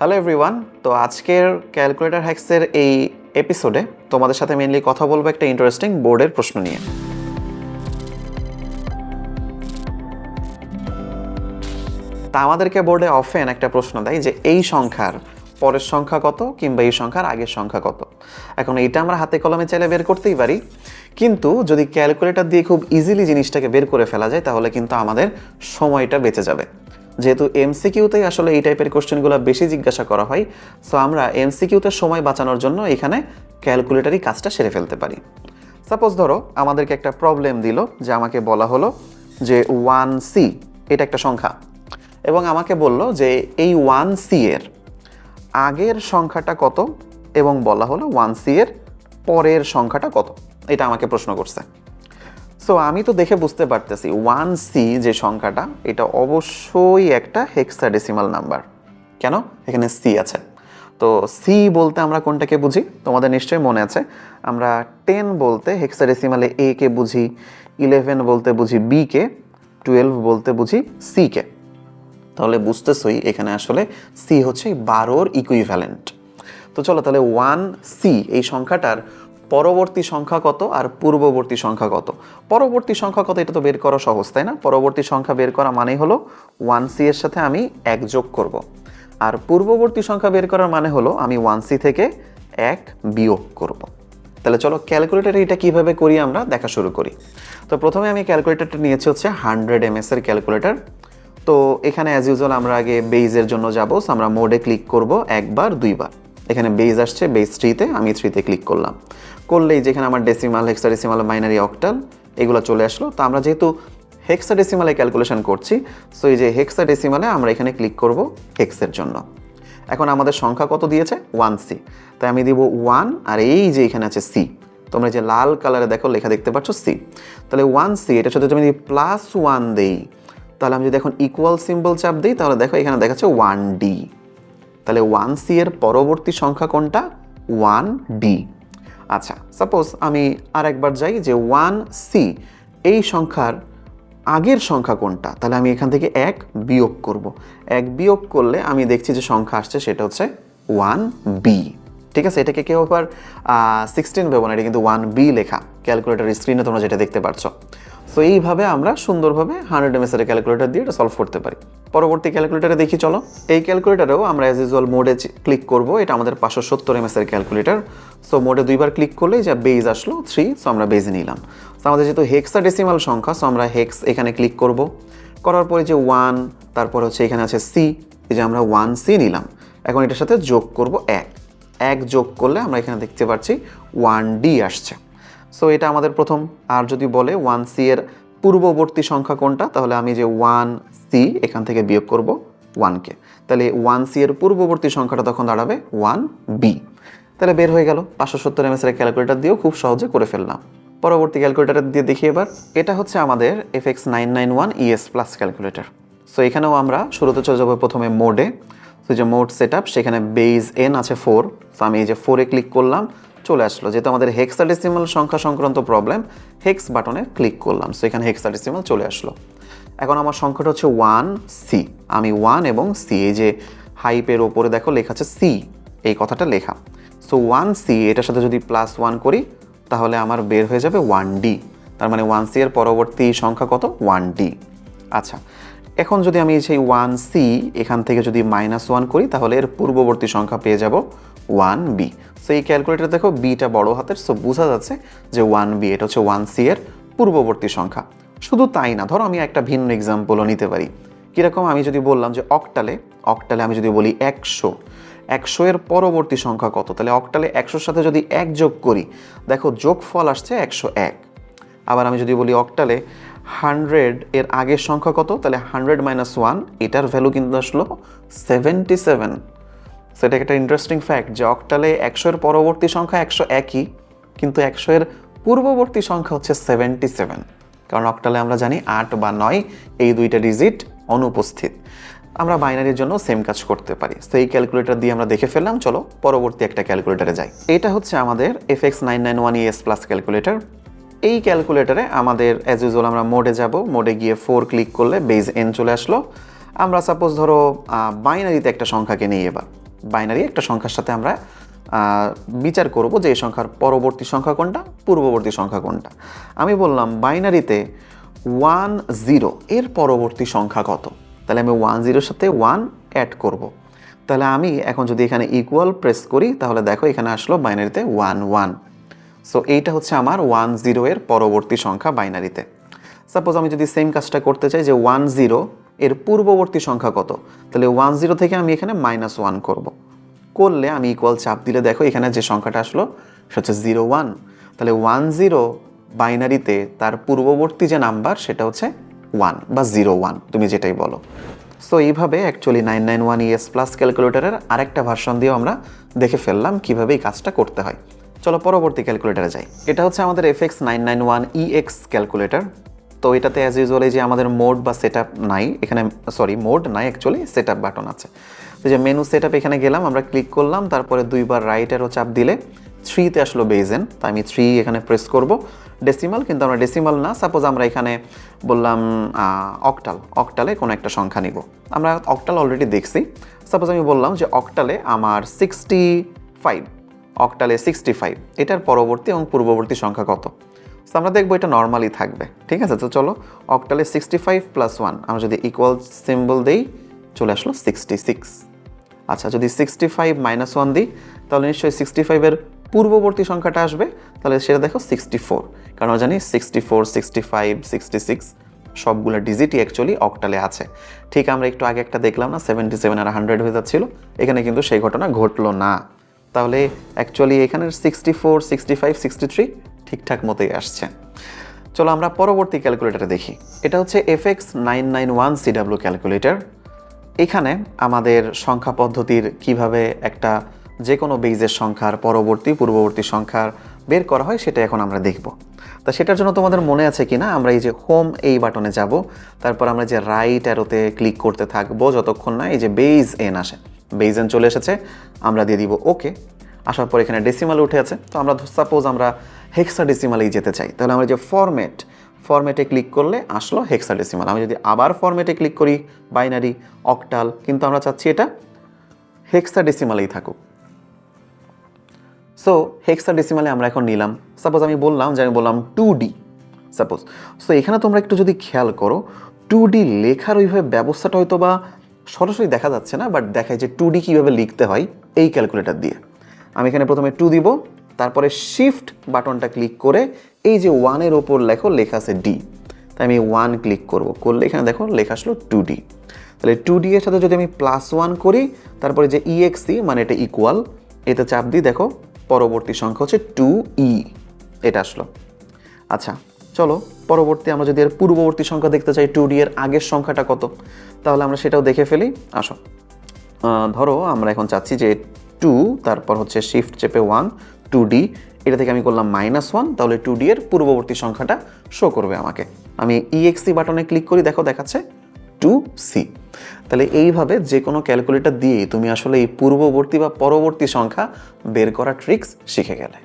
Hello everyone তো আজকের calculator হ্যাক্সের এই এপিসোডে তোমাদের সাথে মেনলি কথা বলব একটা ইন্টারেস্টিং বোর্ডের প্রশ্ন নিয়ে। তা আমাদেরকে বোর্ডে অফেন একটা প্রশ্ন দেয় যে, এই সংখ্যার পরের সংখ্যা কত কিংবা এই সংখ্যার আগের সংখ্যা কত? এখন এইটা আমরা হাতে কলমে চাইলে বের করতেই পারি। কিন্তু যদি ক্যালকুলেটর দিয়ে খুব ইজিলি জিনিসটাকে বের করে ফেলা যায়, তাহলে কিন্তু আমাদের সময়টা বেঁচে যাবে। যেহেতু এমসিকিউতেই আসলে এই টাইপের কোশ্চেনগুলো বেশি জিজ্ঞাসা করা হয় সো আমরা এমসিকিউতে সময় বাঁচানোর জন্য এখানে ক্যালকুলেটারই কাজটা সেরে ফেলতে পারি। সাপোজ ধরো, আমাদেরকে একটা প্রবলেম দিল যে আমাকে বলা হলো যে ওয়ান সি এটা একটা সংখ্যা। এবং আমাকে বলল যে এই ওয়ান সি এর আগের সংখ্যাটা কত এবং বলা হলো ওয়ান সি এর পরের সংখ্যাটা কত? এটা আমাকে প্রশ্ন করছে। সো আমি তো দেখে বুঝতে পারতেছি। ওয়ান সি যে সংখ্যাটা, এটা অবশ্যই একটা হেক্সাডেসিমাল নাম্বার কেন? এখানে সি আছে। তো সি বলতে আমরা কোনটাকে বুঝি? তোমাদের নিশ্চয়ই মনে আছে। আমরা টেন বলতে হেক্সাডেসিমালে এ কে বুঝি ইলেভেন বলতে বুঝি বি কে টুয়েলভ বলতে বুঝি সি কে। তাহলে বুঝতেছই এখানে আসলে সি হচ্ছে বারোর ইকুইভ্যালেন্ট তো চলো তাহলে ওয়ান সি এই সংখ্যাটার পরবর্তী সংখ্যা কত আর পূর্ববর্তী সংখ্যা কত? পরবর্তী সংখ্যা কত এটা তো বের করা সহজ, তাই না? পরবর্তী সংখ্যা বের করা মানেই হলো ওয়ান সি এর সাথে আমি এক যোগ করব। আর পূর্ববর্তী সংখ্যা বের করার মানে হলো আমি ওয়ান সি থেকে এক বিয়োগ করব। তাহলে চলো ক্যালকুলেটারে এটা কীভাবে করি আমরা? দেখা শুরু করি। তো প্রথমে আমি ক্যালকুলেটারটা নিয়েছি হচ্ছে হান্ড্রেড এম এর ক্যালকুলেটার তো এখানে অ্যাজ ইউজুয়াল আমরা আগে বেইজের জন্য যাব আমরা মোডে ক্লিক করব একবার, দুইবার। এখানে বেজ আসছে বেজ থ্রিতে আমি থ্রিতে ক্লিক করলাম। করলেই যেখানে আমার ডেসিমাল হেক্সাডেসিমাল বাইনারি অক্টাল এগুলো চলে আসলো। তো আমরা যেহেতু হেক্সা হেক্সাডেসিমালে ক্যালকুলেশন করছি সো এই যে হেক্সা হেক্সাডেসিমালে আমরা এখানে ক্লিক করব হেক্সের জন্য। এখন আমাদের সংখ্যা কত দিয়েছে? ওয়ান সি তাই আমি দিব ওয়ান আর এই যে এখানে আছে সি তোমরা যে লাল কালারে দেখো, লেখা দেখতে পাচ্ছ সি তাহলে ওয়ান সি এটার সাথে যদি প্লাস ওয়ান দেই, তাহলে আমি যদি এখন ইকুয়াল সিম্বল চাপ দিই, তাহলে দেখো এখানে দেখাচ্ছে ওয়ান ডি তাহলে ওয়ান সি এর পরবর্তী সংখ্যা কোনটা? ওয়ান ডি আচ্ছা সাপোজ আমি আর একবার যাই যে ওয়ান সি এই সংখ্যার আগের সংখ্যা কোনটা? তাহলে আমি এখান থেকে এক বিয়োগ করব। এক বিয়োগ করলে আমি দেখছি যে সংখ্যা আসছে, সেটা হচ্ছে ওয়ান বি ঠিক আছে? এটাকে কেউ আবার সিক্সটিন ভেবো না, এটা কিন্তু ওয়ান বি লেখা। ক্যালকুলেটার স্ক্রিনে তোমরা যেটা দেখতে পাচ্ছ সো এইভাবে আমরা সুন্দরভাবে হান্ড্রেড এম এর ক্যালকুলেটার দিয়ে এটা সলভ করতে পারি। পরবর্তী ক্যালকুলেটারে দেখি, চলো। এই ক্যালকুলেটারেও আমরা অ্যাজ ইউজুয়াল মোডে ক্লিক করব। এটা আমাদের পাঁচশো সত্তর এম এর ক্যালকুলেটার সো মোডে দুইবার ক্লিক করলেই যা বেজ আসলো থ্রি সো আমরা বেজ নিলাম। সো আমাদের যেহেতু হেক্সা ডেসিমাল সংখ্যা সো আমরা হেক্স এখানে ক্লিক করব। করার পরে যে ওয়ান তারপর হচ্ছে এখানে আছে সি এই যে আমরা ওয়ান সি নিলাম। এখন এটার সাথে যোগ করব এক। এক যোগ করলে আমরা এখানে দেখতে পাচ্ছি ওয়ান ডি আসছে। সো এটা আমাদের প্রথম। আর যদি বলে ওয়ান সি এর পূর্ববর্তী সংখ্যা কোনটা, তাহলে আমি যে ওয়ান সি এখান থেকে বিয়োগ করব ওয়ানকে তাহলে ওয়ান সি এর পূর্ববর্তী সংখ্যাটা তখন দাঁড়াবে ওয়ান বি তাহলে বের হয়ে গেল। পাঁচশো সত্তর এম এর ক্যালকুলেটার দিয়েও খুব সহজে করে ফেললাম। পরবর্তী ক্যালকুলেটার দিয়ে দেখি এবার, এটা হচ্ছে আমাদের F X nine nine one ES plus calculator. So এখানেও আমরা শুরুতে চলে যাব প্রথমে মোডে তো যে মোড সেট আপ সেখানে বেইজ এন আছে ফোর সো আমি এই যে ফোরে ক্লিক করলাম। চলে আসলো, যেহেতু আমাদের হেক্সাডেসিমাল সংখ্যা সংক্রান্ত প্রবলেম হেক্স বাটনে ক্লিক করলাম সো এখানে হেক্সাডেসিমাল চলে আসলো। এখন আমার সংখ্যাটা হচ্ছে ওয়ান সি আমি ওয়ান এবং সি এই যে হাইপের ওপরে দেখো লেখা আছে সি এই কথাটা লেখা। সো ওয়ান সি এটার সাথে যদি প্লাস ওয়ান করি, তাহলে আমার বের হয়ে যাবে ওয়ান ডি তার মানে ওয়ান সি এর পরবর্তী সংখ্যা কত? ওয়ান ডি আচ্ছা এখন যদি আমি সেই ওয়ান সি এখান থেকে যদি মাইনাস ওয়ান করি, তাহলে এর পূর্ববর্তী সংখ্যা পেয়ে যাব ওয়ান বি। সো এই ক্যালকুলেটার দেখো বিটা বড় হাতের সো বোঝা যাচ্ছে যে ওয়ান বি, এটা হচ্ছে ওয়ান সি এর পূর্ববর্তী সংখ্যা। শুধু তাই না, ধরো আমি একটা ভিন্ন এক্সাম্পলও নিতে পারি। কীরকম আমি যদি বললাম যে অকটালে অকটালে আমি যদি বলি একশো একশো এর পরবর্তী সংখ্যা কত? তাহলে অকটালে একশোর সাথে যদি এক যোগ করি, দেখো যোগফল আসছে একশো এক। আবার আমি যদি বলি অকটালে হান্ড্রেড এর আগের সংখ্যা কত? তাহলে হান্ড্রেড মাইনাস ওয়ান এটার ভ্যালু কিন্তু আসলো সেভেন্টি সেভেন সেটা একটা ইন্টারেস্টিং ফ্যাক্ট যে অকটালে একশো এর পরবর্তী সংখ্যা একশো একই, কিন্তু একশো এর পূর্ববর্তী সংখ্যা হচ্ছে সেভেন্টি সেভেন কারণ অকটালে আমরা জানি আট বা নয়, এই দুইটা ডিজিট অনুপস্থিত। আমরা বাইনারির জন্য সেম কাজ করতে পারি। তো এই ক্যালকুলেটর দিয়ে আমরা দেখে ফেললাম, চলো পরবর্তী একটা ক্যালকুলেটরে যাই। এটা হচ্ছে আমাদের F X nine nine one ES plus calculator এই ক্যালকুলেটরে আমাদের অ্যাজ ইউজুয়াল আমরা মোডে যাব। মোডে গিয়ে ফোর ক্লিক করলে বেজ এন চলে আসলো। আমরা সাপোজ ধরো বাইনারিতে একটা সংখ্যাকে নিই এবার। বাইনারি, একটা সংখ্যার সাথে আমরা বিচার করব যে এই সংখ্যার পরবর্তী সংখ্যা কোনটা, পূর্ববর্তী সংখ্যা কোনটা। আমি বললাম বাইনারিতে ওয়ান জিরো, এর পরবর্তী সংখ্যা কত? তাহলে আমি ওয়ান জিরোর সাথে ওয়ান অ্যাড করব। তাহলে আমি এখন যদি এখানে ইকুয়াল প্রেস করি, তাহলে দেখো এখানে আসলো বাইনারিতে ওয়ান ওয়ান। সো এইটা হচ্ছে আমার ওয়ান জিরো এর পরবর্তী সংখ্যা বাইনারিতে। সাপোজ আমি যদি সেম কাজটা করতে চাই যে ওয়ান জিরো এর পূর্ববর্তী সংখ্যা কত? তাহলে ওয়ান জিরো থেকে আমি এখানে মাইনাস ওয়ান করব। করলে আমি ইকুয়াল চাপ দিলে দেখো এখানে যে সংখ্যাটা আসলো, সেটা হচ্ছে জিরো ওয়ান তাহলে ওয়ান জিরো বাইনারিতে তার পূর্ববর্তী যে নাম্বার সেটা হচ্ছে ওয়ান বা জিরো ওয়ান তুমি যেটাই বলো। সো এইভাবে actually nine nine one ES plus ক্যালকুলেটরের আরেকটা ভার্সন দিয়েও আমরা দেখে ফেললাম কীভাবে এই কাজটা করতে হয়। চলো পরবর্তী ক্যালকুলেটারে যাই। এটা হচ্ছে আমাদের F X nine nine one EX calculator তো এটাতে অ্যাজ ইউজুয়াল যে আমাদের মোড বা সেট নাই, এখানে সরি মোড নাই অ্যাকচুয়ালি সেট বাটন আছে। তো যে মেনু সেট এখানে গেলাম, আমরা ক্লিক করলাম, তারপরে দুইবার রাইট চাপ দিলে থ্রিতে আসলো বেজেন তো আমি থ্রি এখানে প্রেস করব। ডেসিমাল কিন্তু আমরা ডেসিমাল না সাপোজ আমরা এখানে বললাম অকটাল অকটালে কোনো একটা সংখ্যা নিব। আমরা অকটাল অলরেডি দেখছি। সাপোজ আমি বললাম যে অকটালে আমার সিক্সটি ফাইভ অকটালে সিক্সটি ফাইভ এটার পরবর্তী এবং পূর্ববর্তী সংখ্যা কত? তো আমরা দেখব এটা নর্মালি থাকবে। ঠিক আছে? তো চলো অকটালে সিক্সটি ফাইভ প্লাস ওয়ান আমরা যদি ইকুয়াল সিম্বল দেই, চলে আসলো সিক্সটি সিক্স আচ্ছা যদি সিক্সটি ফাইভ মাইনাস ওয়ান দিই, তাহলে নিশ্চয়ই সিক্সটি ফাইভের পূর্ববর্তী সংখ্যাটা আসবে। তাহলে সেটা দেখো সিক্সটি ফোর কারণ জানি sixty four sixty five sixty six সবগুলো ডিজিটই অ্যাকচুয়ালি অকটালে আছে। ঠিক, আমরা একটু আগে একটা দেখলাম না সেভেন্টি সেভেন আর হান্ড্রেড হয়ে যাচ্ছিল। এখানে কিন্তু সেই ঘটনা ঘটলো না। তাহলে অ্যাকচুয়ালি এখানের sixty four sixty five sixty three ঠিকঠাক মতোই আসছে। চলো আমরা পরবর্তী ক্যালকুলেটারে দেখি। এটা হচ্ছে F X nine nine one CW calculator. এখানে আমাদের সংখ্যা পদ্ধতির কীভাবে একটা যে কোনো বেইজের সংখ্যার পরবর্তী, পূর্ববর্তী সংখ্যার বের করা হয়, সেটা এখন আমরা দেখব। তা সেটার জন্য তোমাদের মনে আছে কি না আমরা এই যে হোম এই বাটনে যাব, তারপর আমরা যে রাইট অ্যারোতে ক্লিক করতে থাকব যতক্ষণ না এই যে বেইজ এন আসে। বেইজ এন চলে এসেছে, আমরা দিয়ে দিব ওকে আসার পর এখানে ডেসিমাল উঠে আছে। তো আমরা সাপোজ আমরা হেক্সা ডেসিমালেই যেতে চাই, তাহলে আমরা যে ফরম্যাট ফরম্যাটে ক্লিক করলে আসলো হেক্সাডেসিমাল আমি যদি আবার ফরম্যাটে ক্লিক করি বাইনারি অকটাল কিন্তু আমরা চাচ্ছি এটা হেক্সাডেসিমালেই থাকুক। সো হেক্সাডেসিমালে আমরা এখন নিলাম। সাপোজ আমি বললাম যে আমি বললাম টু ডি সাপোজ সো এখানে তোমরা একটু যদি খেয়াল করো টু ডি লেখার ওইভাবে ব্যবস্থাটা হয়তো বা সরাসরি দেখা যাচ্ছে না বাট দেখায় যে টু ডি কীভাবে লিখতে হয়, এই ক্যালকুলেটর দিয়ে। আমি এখানে প্রথমে টু দিব, তারপরে শিফট বাটনটা ক্লিক করে এই যে ওয়ানের ওপর লেখো, লেখা আছে ডি তাই আমি ওয়ান ক্লিক করব। করলে এখানে দেখো লেখা আসলো টু ডি তাহলে টু ডি এর সাথে যদি আমি প্লাস ওয়ান করি, তারপরে যে ইএক্সি মানে এটা ইকুয়াল এতে চাপ দিই, দেখো পরবর্তী সংখ্যা হচ্ছে টু ই এটা আসলো। আচ্ছা চলো পরবর্তী আমরা যদি এর পূর্ববর্তী সংখ্যা দেখতে চাই টু ডি এর আগের সংখ্যাটা কত, তাহলে আমরা সেটাও দেখে ফেলি। আসো। ধরো আমরা এখন চাচ্ছি যে টু তারপর হচ্ছে শিফট চেপে ওয়ান টু ডি এটা থেকে আমি করলাম মাইনাস ওয়ান তাহলে টু ডি এর পূর্ববর্তী সংখ্যাটা শো করবে আমাকে। আমি ইএক্সি বাটনে ক্লিক করি, দেখো দেখাচ্ছে টু সি তাহলে এইভাবে যে কোনো ক্যালকুলেটর দিয়ে তুমি আসলে এই পূর্ববর্তী বা পরবর্তী সংখ্যা বের করা ট্রিক্স শিখে গেলে।